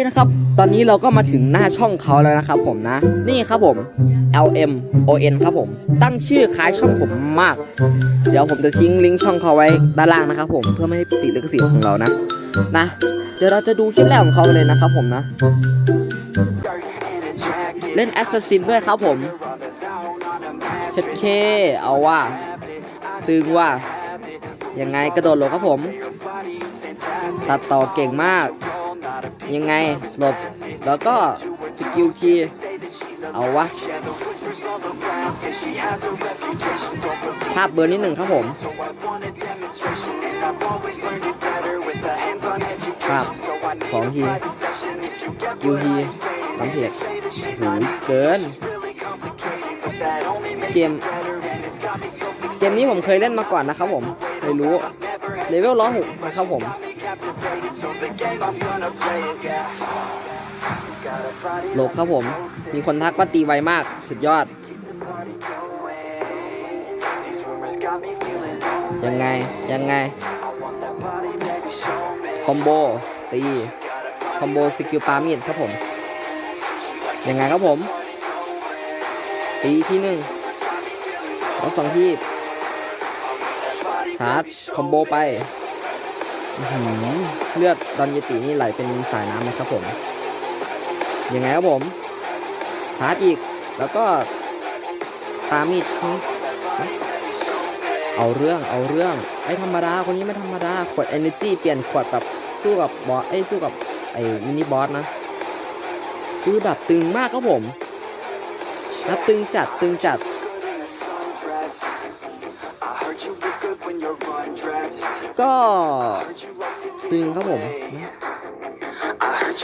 คนะครับ ตอนนี้เราก็มาถึงหน้าช่องเขาแล้วนะครับผมนะ นี่ครับผม L M O N ครับผม ตั้งชื่อคล้ายช่องผมมาก เดี๋ยวผมจะทิ้งลิงก์ช่องเขาไว้ด้านล่างนะครับผม เพื่อไม่ให้ติดลิขสิทธิ์ของเรานะ นะ เดี๋ยวเราจะดูคลิปแรกของเขาเลยนะครับผมนะ เล่นแอสซัสซินด้วยครับผมเช็ดเค เอาว่า ตึงว่า ยังไงกระโดดหลบครับผม ตัดต่อเก่งมาก ยังไงหลบแล้วก็สกิลคีเอาวะภาพเบอร์นิดหนึ่งครับผมภาพสองทีสกิลทีน้ำเพจหูยเกิน เกม เกมนี้ผมเคยเล่นมาก่อนนะครับผมเลยรู้เลเวลร้อยหกนะครับผม หลบครับผม มีคนทักว่าตีไวมาก สุดยอด ยังไง ยังไง คอมโบ ตี คอมโบสกิลปามีดครับผม ยังไงครับผม ตีที่หนึ่งแล้วสองที่ชาร์จ คอมโบไป เลือดดอนเยตินี่ไหลเป็นสายน้ำนะครับผมยังไงครับผมชาร์จอีกแล้วก็ตามมีดเอาเรื่องเอาเรื่องไอ้ธรรมดาคนนี้ไม่ธรรมดาขวด energy เปลี่ยนขวดแบบสู้กับบอสเอ้สู้กับไอ้มินิบอสนะคือแบบตึงมากครับผมนะตึงจัดตึงจัด ก็ตึงครับผม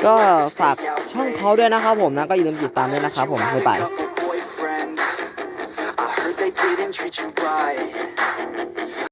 ก็ฝากช่องเขาด้วยนะครับผมนะก็อย่าลืมติดตามด้วยนะครับผมบ๊ายบาย they didn't treat you right